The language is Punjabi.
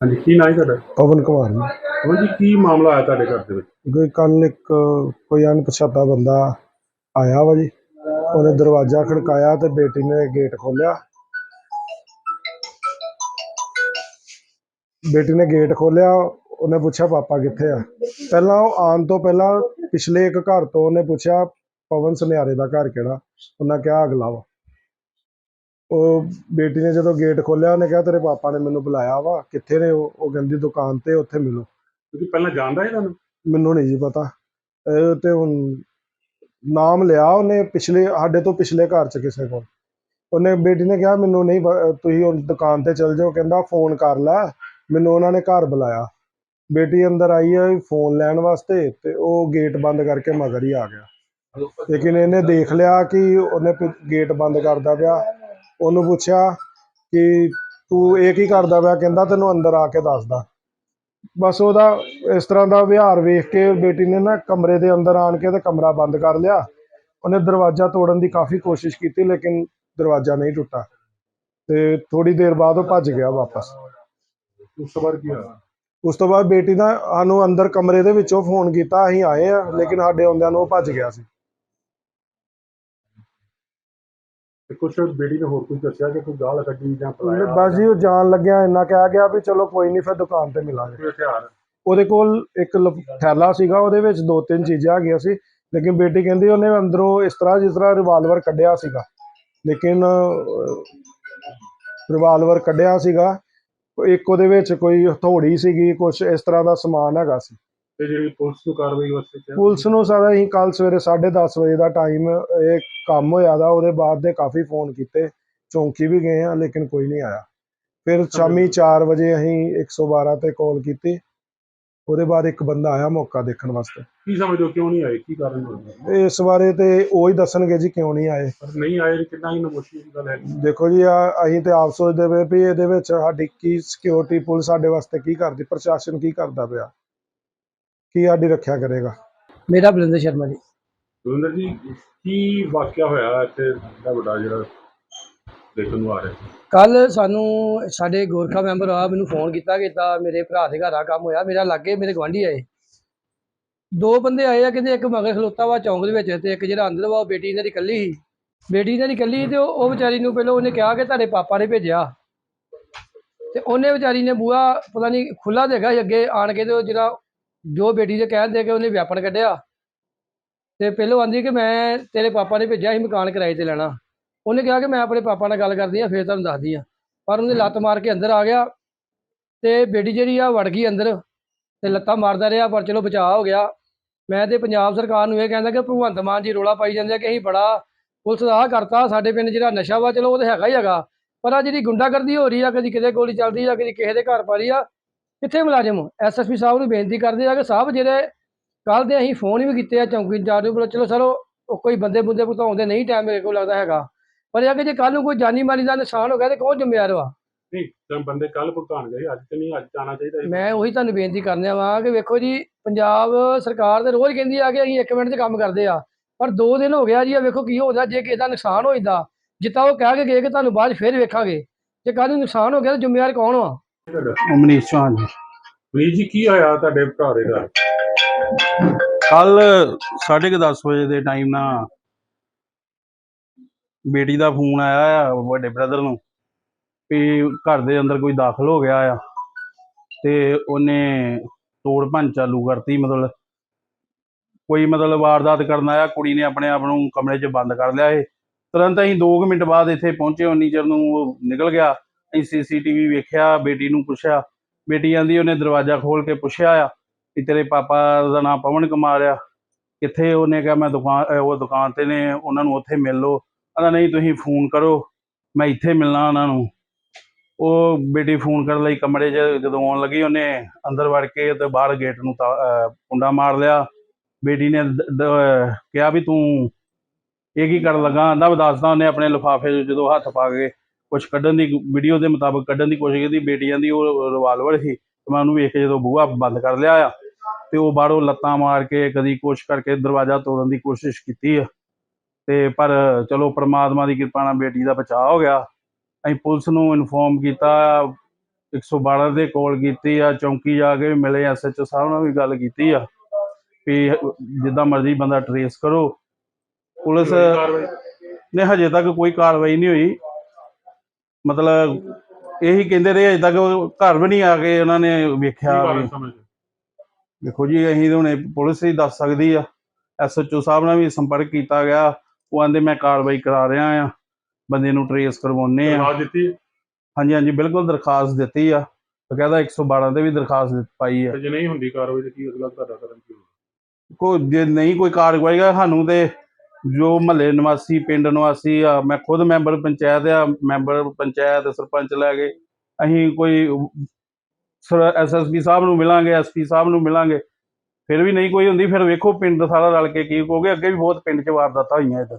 ਹਾਂਜੀ ਕੀ ਨਾਂ ਹੈ ਤੁਹਾਡਾ? ਪਵਨ ਕੁਮਾਰ ਜੀ। ਉਹ ਜੀ ਕੀ ਮਾਮਲਾ ਆਇਆ ਤੁਹਾਡੇ ਘਰ ਦੇ ਵਿੱਚ? ਕੋਈ ਕੱਲ ਇੱਕ ਕੋਈ ਅਣਪਛਾਤਾ ਬੰਦਾ ਆਇਆ ਵਾ ਜੀ। ਉਹਨੇ ਦਰਵਾਜ਼ਾ ਖੜਕਾਇਆ ਤੇ ਬੇਟੀ ਨੇ ਗੇਟ ਖੋਲ੍ਹਿਆ। ਬੇਟੀ ਨੇ ਗੇਟ ਖੋਲ੍ਹਿਆ ਉਹਨੇ ਪੁੱਛਿਆ ਪਾਪਾ ਕਿੱਥੇ ਆ? ਪਹਿਲਾਂ ਉਹ ਆਉਣ ਤੋਂ ਪਹਿਲਾਂ ਪਿਛਲੇ ਇੱਕ ਘਰ ਤੋਂ ਉਹਨੇ ਪੁੱਛਿਆ ਪਵਨ ਸੁਨਿਆਰੇ ਦਾ ਘਰ ਕਿਹੜਾ? ਉਹਨਾਂ ਕਿਹਾ ਅਗਲਾ ਵਾ। ਉਹ ਬੇਟੀ ਨੇ ਜਦੋਂ ਗੇਟ ਖੋਲ੍ਹਿਆ ਉਹਨੇ ਕਿਹਾ ਤੇਰੇ ਪਾਪਾ ਨੇ ਮੈਨੂੰ ਬੁਲਾਇਆ ਵਾ। ਕਿੱਥੇ ਨੇ ਉਹ? ਉਹ ਕਹਿੰਦੀ ਦੁਕਾਨ ਤੇ ਉੱਥੇ ਮਿਲੋ। ਤੁਸੀਂ ਪਹਿਲਾਂ ਜਾਣਦਾ ਹੈ ਤੁਹਾਨੂੰ? ਮੈਨੂੰ ਨਹੀਂ ਜੀ ਪਤਾ। ਇਹ ਤੇ ਹੁਣ ਨਾਮ ਲਿਆ ਉਹਨੇ ਪਿਛਲੇ ਸਾਡੇ ਤੋਂ ਪਿਛਲੇ ਘਰ ਚ ਕਿਸੇ ਕੋਲ। ਉਹਨੇ ਬੇਟੀ ਨੇ ਕਿਹਾ ਮੈਨੂੰ ਨਹੀਂ ਪ- ਤੁਸੀਂ ਹੁਣ ਦੁਕਾਨ ਤੇ ਚਲ ਜਾਓ। ਕਹਿੰਦਾ ਫੋਨ ਕਰ ਲੈ। ਮੈਨੂੰ ਉਹਨਾਂ ਨੇ ਘਰ ਬੁਲਾਇਆ। ਬੇਟੀ ਅੰਦਰ ਆਈ ਹੈ ਫੋਨ ਲੈਣ ਵਾਸਤੇ ਤੇ ਉਹ ਗੇਟ ਬੰਦ ਕਰਕੇ ਮਗਰ ਹੀ ਆ ਗਿਆ। ਲੇਕਿਨ ਇਹਨੇ ਦੇਖ ਲਿਆ ਕਿ ਉਹਨੇ ਗੇਟ ਬੰਦ ਕਰਦਾ ਪਿਆ। ਉਹਨੂੰ ਪੁੱਛਿਆ ਕਿ ਤੂੰ ਇਹ ਕੀ ਕਰਦਾ ਪਿਆ? ਕਹਿੰਦਾ ਤੈਨੂੰ ਅੰਦਰ ਆ ਕੇ ਦੱਸਦਾ। ਬਸ ਉਹਦਾ ਇਸ ਤਰ੍ਹਾਂ ਦਾ ਵਿਹਾਰ ਵੇਖ ਕੇ ਬੇਟੀ ਨੇ ਨਾ ਕਮਰੇ ਦੇ ਅੰਦਰ ਆਣ ਕੇ ਤੇ ਕਮਰਾ ਬੰਦ ਕਰ ਲਿਆ। ਉਹਨੇ ਦਰਵਾਜ਼ਾ ਤੋੜਨ ਦੀ ਕਾਫੀ ਕੋਸ਼ਿਸ਼ ਕੀਤੀ ਲੇਕਿਨ ਦਰਵਾਜ਼ਾ ਨਹੀਂ ਟੁੱਟਾ। ਤੇ ਥੋੜੀ ਦੇਰ ਬਾਅਦ ਉਹ ਭੱਜ ਗਿਆ ਵਾਪਸ। ਉਸ ਤੋਂ ਬਾਅਦ ਕੀ ਹੋਇਆ? ਉਸ ਤੋਂ ਬਾਅਦ ਬੇਟੀ ਨੇ ਸਾਨੂੰ ਅੰਦਰ ਕਮਰੇ ਦੇ ਵਿੱਚੋਂ ਫੋਨ ਕੀਤਾ ਅਸੀਂ ਆਏ ਆ ਲੇਕਿਨ ਸਾਡੇ ਆਉਂਦਿਆਂ ਨੂੰ ਉਹ ਭੱਜ ਗਿਆ ਸੀ। ਤੇ ਕੁਛ ਬੇਟੀ ਨੇ ਹੋਰ ਕੁਝ ਦੱਸਿਆ ਕਿ ਕੋਈ ਗਾਲ ਕੱਢੀ ਜਾਂ ਪਲਾਇਆ ਬਸ ਜੀ ਉਹ ਜਾਣ ਲੱਗਿਆ ਇੰਨਾ ਕਹਿ ਗਿਆ ਵੀ ਚਲੋ ਕੋਈ ਨਹੀਂ ਫਿਰ ਦੁਕਾਨ ਤੇ ਮਿਲਾਂਗੇ। ਕੋਈ ਹਥਿਆਰ? ਉਹਦੇ ਕੋਲ ਇੱਕ ਲ- ਥੈਲਾ ਸੀਗਾ ਉਹਦੇ ਵਿੱਚ ਦੋ ਤਿੰਨ ਚੀਜ਼ਾਂ ਹੈਗੀਆਂ ਸੀ ਲੇਕਿਨ ਬੇਟੀ ਕਹਿੰਦੀ ਉਹਨੇ ਅੰਦਰੋਂ ਇਸ ਤਰ੍ਹਾਂ ਜਿਸ ਤਰ੍ਹਾਂ ਰਿਵਾਲਵਰ ਕੱਢਿਆ ਸੀਗਾ। ਲੇਕਿਨ ਰਿਵਾਲਵਰ ਕੱਢਿਆ ਸੀਗਾ ਇੱਕ ਉਹਦੇ ਵਿੱਚ ਕੋਈ ਹਥੌੜੀ ਸੀਗੀ ਕੁਝ ਇਸ ਤਰ੍ਹਾਂ ਦਾ ਸਮਾਨ ਹੈਗਾ ਸੀ। ਤੇ ਜਿਹੜੀ ਪੁਲਿਸ ਨੂੰ ਕਾਰਵਾਈ ਵਾਸਤੇ ਕਿਹਾ ਪੁਲਿਸ ਨੂੰ ਸਾਰਾ ਅਸੀਂ ਕੱਲ ਸਵੇਰੇ 10:30 ਵਜੇ ਦਾ ਟਾਈਮ ਇਹ ਕੰਮ ਹੋਇਆ ਦਾ ਉਹਦੇ ਬਾਅਦ ਦੇ ਕਾਫੀ ਫੋਨ ਕੀਤੇ ਚੌਂਕੀ ਵੀ ਗਏ ਆ ਲੇਕਿਨ ਕੋਈ ਨਹੀਂ ਆਇਆ। ਫਿਰ ਸ਼ਾਮੀ 4 ਵਜੇ ਅਸੀਂ 112 ਤੇ ਕਾਲ ਕੀਤੀ। ਉਹਦੇ ਬਾਅਦ ਇੱਕ ਬੰਦਾ ਆਇਆ ਮੌਕਾ ਦੇਖਣ ਵਾਸਤੇ। ਕੀ ਸਮਝਦੇ ਹੋ ਕਿਉਂ ਨਹੀਂ ਆਏ? ਕੀ ਕਾਰਨ ਹੋਇਆ? ਇਸ ਬਾਰੇ ਤੇ ਉਹ ਹੀ ਦੱਸਣਗੇ ਜੀ ਕਿਉਂ ਨਹੀਂ ਆਏ। ਪਰ ਨਹੀਂ ਆਏ ਕਿੰਨਾ ਹੀ ਨਮੋਸ਼ੀ ਦੀ ਗੱਲ ਹੈ ਦੇਖੋ ਜੀ ਆ ਅਸੀਂ ਤੇ ਆਪ ਸੋਚਦੇ ਪਏ ਵੀ ਇਹਦੇ ਵਿੱਚ ਸਾਡੀ ਕੀ ਸਿਕਿਉਰਿਟੀ ਪੁਲਿਸ ਸਾਡੇ ਵਾਸਤੇ ਕੀ ਕਰਦੀ ਪ੍ਰਸ਼ਾਸਨ ਕੀ ਕਰਦਾ ਪਿਆ। ਕੀ ਸਾਡੀ ਰੱਖਿਆ ਕਰੇਗਾ? ਮੇਰਾ ਬਲਿੰਦਰ ਸ਼ਰਮਾ ਜੀ। ਸੁਰਿੰਦਰ ਜੀ ਕੀ ਵਾਕਿਆ ਹੋਇਆ ਇੱਥੇ ਦਾ ਵੱਡਾ ਜਿਹੜਾ ਦੇਖਣ ਨੂੰ ਆ ਰਿਹਾ ਕੱਲ ਸਾਨੂੰ ਸਾਡੇ ਗੋਰਖਾ ਮੈਂਬਰ ਆ ਮੈਨੂੰ ਫੋਨ ਕੀਤਾ ਕਿ ਤਾਂ ਮੇਰੇ ਭਰਾ ਦੇ ਘਰ ਆ ਕੰਮ ਹੋਇਆ ਮੇਰਾ ਲਾਗੇ ਮੇਰੇ ਗਵਾਂਢੀ ਆਏ। ਦੋ ਬੰਦੇ ਆਏ ਆ ਕਹਿੰਦੇ ਇੱਕ ਮਗਰ ਖਲੋਤਾ ਵਾ ਚੌਂਕ ਦੇ ਵਿੱਚ ਤੇ ਇੱਕ ਜਿਹੜਾ ਅੰਦਰ ਵਾ ਉਹ ਬੇਟੀ ਇਹਨਾਂ ਦੀ ਇਕੱਲੀ ਸੀ। ਬੇਟੀ ਇਹਨਾਂ ਦੀ ਇਕੱਲੀ ਸੀ ਤੇ ਉਹ ਉਹ ਵਿਚਾਰੀ ਨੂੰ ਪਹਿਲਾਂ ਉਹਨੇ ਕਿਹਾ ਕਿ ਤੁਹਾਡੇ ਪਾਪਾ ਨੇ ਭੇਜਿਆ। ਤੇ ਉਹਨੇ ਵਿਚਾਰੀ ਨੇ ਬੂਹਾ ਪਤਾ ਨਹੀਂ ਖੁੱਲਾ ਦੇਗਾ ਅੱਗੇ ਆਣ ਕੇ ਤੇ ਉਹ ਜਿਹੜਾ ਜੋ ਬੇਟੀ ਦੇ ਕਹਿਣ ਦੇ ਕੇ ਉਹਨੇ ਵਿਆਪਨ ਕੱਢਿਆ ਤੇ ਪਹਿਲੋਂ ਆਂਦੀ ਕਿ ਮੈਂ ਤੇਰੇ ਪਾਪਾ ਨੇ ਭੇਜਿਆ ਸੀ ਮਕਾਨ ਕਿਰਾਏ ਤੇ ਲੈਣਾ। ਉਹਨੇ ਕਿਹਾ ਕਿ ਮੈਂ ਆਪਣੇ ਪਾਪਾ ਨਾਲ ਗੱਲ ਕਰਦੀ ਆ ਫੇਰ ਤੁਹਾਨੂੰ ਦੱਸਦੀ ਆ। ਪਰ ਉਹਨੇ ਲੱਤ ਮਾਰ ਕੇ ਅੰਦਰ ਆ ਗਿਆ ਤੇ ਬੇਟੀ ਜਿਹੜੀ ਆ ਵੜ ਗਈ ਅੰਦਰ ਤੇ ਲੱਤਾਂ ਮਾਰਦਾ ਰਿਹਾ ਪਰ ਚਲੋ ਬਚਾਅ ਹੋ ਗਿਆ। ਮੈਂ ਤੇ ਪੰਜਾਬ ਸਰਕਾਰ ਨੂੰ ਇਹ ਕਹਿੰਦਾ ਕਿ ਭਗਵੰਤ ਮਾਨ ਜੀ ਰੋਲਾ ਪਾਈ ਜਾਂਦੇ ਆ ਕਿ ਅਸੀਂ ਬੜਾ ਪੁਲਿਸ ਦਾ ਕਰਤਾ ਸਾਡੇ ਪਿੰਡ ਜਿਹੜਾ ਨਸ਼ਾ ਵਾ ਚਲੋ ਉਹ ਤਾਂ ਹੈਗਾ ਹੀ ਹੈਗਾ। ਪਰ ਆ ਜਿਹੜੀ ਗੁੰਡਾਗਰਦੀ ਹੋ ਰਹੀ ਆ ਕਦੀ ਕਿਤੇ ਗੋਲੀ ਚੱਲਦੀ ਆ ਕਦੀ ਕਿਸੇ ਦੇ ਘਰ ਪਾ ਰਹੀ ਆ ਕਿੱਥੇ ਮੁਲਾਜ਼ਮ? ਐਸਐਸਪੀ ਸਾਹਿਬ ਨੂੰ ਬੇਨਤੀ ਕਰਦੇ ਆ ਕਿ ਸਾਹਿਬ ਜਿਹੜੇ ਕੱਲ ਦੇ ਅਸੀਂ ਫੋਨ ਵੀ ਕੀਤੇ ਆ ਚੌਂਕੀ ਇੰਚਾਰਜ ਨੂੰ ਚਲੋ ਚਲੋ ਉਹ ਕੋਈ ਬੰਦੇ ਬੁੰਦੇ ਭੁਗਤਾਉਂਦੇ ਨਹੀਂ ਟਾਈਮ ਮੇਰੇ ਕੋਲ ਲੱਗਦਾ ਹੈਗਾ। ਪਰ ਇਹ ਆ ਕਿ ਜੇ ਕੱਲ ਨੂੰ ਕੋਈ ਜਾਨੀ ਮਾਲੀ ਦਾ ਨੁਕਸਾਨ ਹੋ ਗਿਆ ਤੇ ਕੌਣ ਜ਼ਿੰਮੇਵਾਰ ਵਾ? ਨਹੀਂ ਤਾਂ ਬੰਦੇ ਕੱਲ ਭੁਗਤਾਨ ਗਏ ਅੱਜ ਤੇ ਨਹੀਂ ਅੱਜ ਜਾਣਾ ਚਾਹੀਦਾ ਸੀ। ਮੈਂ ਉਹੀ ਤੁਹਾਨੂੰ ਬੇਨਤੀ ਕਰਨਿਆ ਵਾਂ ਕਿ ਵੇਖੋ ਜੀ ਪੰਜਾਬ ਸਰਕਾਰ ਤੇ ਰੋਜ਼ ਕਹਿੰਦੀ ਆ ਕਿ ਅਸੀਂ 1 ਮਿੰਟ 'ਚ ਕੰਮ ਕਰਦੇ ਆ। ਪਰ 2 ਦਿਨ ਹੋ ਗਿਆ ਜੀ ਆ ਵੇਖੋ ਕੀ ਹੋਦਾ ਜੇ ਕਿਸੇ ਦਾ ਨੁਕਸਾਨ ਹੋ ਜਾਂਦਾ ਜਿੱਦਾਂ ਉਹ ਕਹਿ ਕੇ ਗਏ ਕਿ ਤੁਹਾਨੂੰ ਬਾਅਦ ਫੇਰ ਵੇਖਾਂਗੇ। ਜੇ ਕੱਲ ਨੂੰ ਨੁਕਸਾਨ ਹੋ ਗਿਆ ਤਾਂ ਜ਼ਿੰਮੇਵਾਰ ਕੌਣ ਵਾ? ਤੁਹਾਡਾ ਮਨੀਸ਼ ਚੌਹਾਨ ਜੀ। ਵੀਰ ਜੀ ਕੀ ਹੋਇਆ ਤੁਹਾਡੇ ਭਰਾ ਦੇ ਘਰ ਕੱਲ 10:30 ਵਜੇ ਦੇ ਟਾਈਮ ਨਾਲ ਬੇਟੀ ਦਾ ਫੋਨ ਆਇਆ ਆ ਵੱਡੇ ਬ੍ਰਦਰ ਨੂੰ ਵੀ ਘਰ ਦੇ ਅੰਦਰ ਕੋਈ ਦਾਖਲ ਹੋ ਗਿਆ ਆ ਤੇ ਉਹਨੇ ਤੋੜ ਭੰਨ ਚਾਲੂ ਕਰਤੀ ਮਤਲਬ ਕੋਈ ਮਤਲਬ ਵਾਰਦਾਤ ਕਰਨ ਆਇਆ ਕੁੜੀ ਨੇ ਆਪਣੇ ਆਪ ਨੂੰ ਕਮਰੇ 'ਚ ਬੰਦ ਕਰ ਲਿਆ ਇਹ। ਤੁਰੰਤ ਅਸੀਂ 2 ਮਿੰਟ ਬਾਅਦ ਇੱਥੇ ਪਹੁੰਚੇ ਉਨੀ ਚਿਰ ਨੂੰ ਉਹ ਨਿਕਲ ਗਿਆ। ਅਸੀਂ ਸੀਸੀਟੀਵੀ ਵੇਖਿਆ, ਬੇਟੀ ਨੂੰ ਪੁੱਛਿਆ। ਬੇਟੀ ਆਂਦੀ ਉਹਨੇ ਦਰਵਾਜ਼ਾ ਖੋਲ ਕੇ ਪੁੱਛਿਆ ਆ ਕਿ ਤੇਰੇ ਪਾਪਾ ਦਾ ਨਾਮ ਪਵਨ ਕੁਮਾਰ ਆ। ਕਿੱਥੇ ਉਹਨੇ ਕਿਹਾ, ਮੈਂ ਦੁਕਾਨ ਉਹ ਦੁਕਾਨ ਤੇ ਨੇ, ਉਹਨਾਂ ਨੂੰ ਉੱਥੇ ਮਿਲ ਲਓ। ਕਹਿੰਦਾ, ਨਹੀਂ, ਤੁਸੀਂ ਫੋਨ ਕਰੋ, ਮੈਂ ਇੱਥੇ ਮਿਲਣਾ ਉਹਨਾਂ ਨੂੰ। ਉਹ ਬੇਟੀ ਫੋਨ ਕਰਨ ਲਈ ਕਮਰੇ 'ਚ ਜਦੋਂ ਆਉਣ ਲੱਗੀ, ਉਹਨੇ ਅੰਦਰ ਵੜ ਕੇ ਤੇ ਬਾਹਰ ਗੇਟ ਨੂੰ ਤਾ- ਕੁੰਡਾ ਮਾਰ ਲਿਆ। ਬੇਟੀ ਨੇ ਕਿਹਾ ਵੀ ਤੂੰ ਇਹ ਕੀ ਕਰਨ ਲੱਗਾ? ਆਂਦਾ ਵੀ ਦੱਸਦਾ, ਉਹਨੇ ਆਪਣੇ ਲਿਫਾਫੇ 'ਚ ਜਦੋਂ ਹੱਥ ਪਾ ਕੇ ਕੁਝ ਕੱਢਣ ਦੀ ਵੀਡੀਓ ਦੇ ਮੁਤਾਬਕ ਕੱਢਣ ਦੀ ਕੋਸ਼ਿਸ਼ ਕੀਤੀ ਬੇਟੀ ਆਂਦੀ ਉਹ ਰਿਵਾਲਵਰ ਸੀ ਤੇ ਮੈਂ ਉਹਨੂੰ ਵੇਖ ਕੇ ਜਦੋਂ ਬੂਹਾ ਬੰਦ ਕਰ ਲਿਆ ਆ ਤੇ ਉਹ ਬਾਹਰੋਂ ਲੱਤਾਂ ਮਾਰ ਕੇ ਕਦੀ ਕੁਛ ਕਰਕੇ ਦਰਵਾਜ਼ਾ ਤੋੜਨ ਦੀ ਕੋਸ਼ਿਸ਼ ਕੀਤੀ ਆ। ਤੇ ਪਰ ਚਲੋ ਪ੍ਰਮਾਤਮਾ ਦੀ ਕਿਰਪਾ ਨਾਲ ਬੇਟੀ ਦਾ ਬਚਾਅ ਹੋ ਗਿਆ। ਅਸੀਂ ਪੁਲਿਸ ਨੂੰ ਇਨਫੋਰਮ ਕੀਤਾ 112 ਤੇ ਕਾਲ ਕੀਤੀ ਆ ਚੌਂਕੀ ਜਾ ਕੇ ਮਿਲੇ ਐਸਐਚਓ ਸਾਹਿਬ ਨਾਲ ਵੀ ਗੱਲ ਕੀਤੀ ਆ ਵੀ ਜਿੱਦਾਂ ਮਰਜ਼ੀ ਬੰਦਾ ਟਰੇਸ ਕਰੋ। ਪੁਲਿਸ ਨੇ ਹਜੇ ਤੱਕ ਕੋਈ ਕਾਰਵਾਈ ਨਹੀਂ ਹੋਈ। ਮਤਲਬ ਇਹੀ ਕਹਿੰਦੇ ਰਹੇ ਅਜੇ ਤੱਕ ਉਹ ਘਰ ਵੀ ਨਹੀਂ ਆ ਕੇ ਉਹਨਾਂ ਨੇ ਵੇਖਿਆ ਕਾਰਨ ਵੀ। ਦੇਖੋ ਜੀ ਅਸੀਂ ਤਾਂ ਹੁਣੇ ਪੁਲਿਸ ਹੀ ਦੱਸ ਸਕਦੀ ਆ। ਐਸਐਚਓ ਸਾਹਿਬ ਨਾਲ ਵੀ ਸੰਪਰਕ ਕੀਤਾ ਗਿਆ। ਉਹ ਆਂਦੇ ਮੈਂ ਕਾਰਵਾਈ ਕਰਾ ਰਿਹਾ ਆ। ਬੰਦੇ ਨੂੰ ਟਰੇਸ ਕਰਵਾਉਣੇ ਆ। ਦਰਖਾਸਤ ਦਿੱਤੀ? ਹਾਂਜੀ ਹਾਂਜੀ ਬਿਲਕੁਲ ਦਰਖਾਸਤ ਦਿੱਤੀ ਆ। ਬਕਾਇਦਾ 112 ਤੇ ਵੀ ਦਰਖਾਸਤ ਦਿੱਤ- ਪਾਈ ਆ। ਤੇ ਜੇ ਨਹੀਂ ਹੁੰਦੀ ਕਾਰਵਾਈ ਤੇ ਕੀ ਅਗਲਾ ਤੁਹਾਡਾ ਕਦਮ ਕੀ? ਕੋਈ ਜੇ ਨਹੀਂ ਕੋਈ ਕਾਰਵਾਈ ਗਾ ਸਾਨੂੰ ਤੇ ਜੋ ਮਹੱਲੇ ਨਿਵਾਸੀ, ਪਿੰਡ ਨਿਵਾਸੀ ਆ, ਮੈਂ ਖੁਦ ਮੈਂਬਰ ਪੰਚਾਇਤ ਆ, ਮੈਂਬਰ ਪੰਚਾਇਤ, ਸਰਪੰਚ ਲੈ ਕੇ ਅਸੀਂ ਕੋਈ ਐਸਐਸਪੀ ਸਾਹਿਬ ਨੂੰ ਮਿਲਾਂਗੇ ਐਸਪੀ ਸਾਹਿਬ ਨੂੰ ਮਿਲਾਂਗੇ, ਫਿਰ ਵੀ ਨਹੀਂ ਕੋਈ ਹੁੰਦੀ, ਫਿਰ ਵੇਖੋ ਪਿੰਡ ਸਾਰਾ ਰਲ ਕੇ ਕੀ ਕਹੋਗੇ, ਅੱਗੇ ਵੀ ਬਹੁਤ ਪਿੰਡ 'ਚ ਵਾਰਦਾਤਾਂ ਹੋਈਆਂ ਇਦਾਂ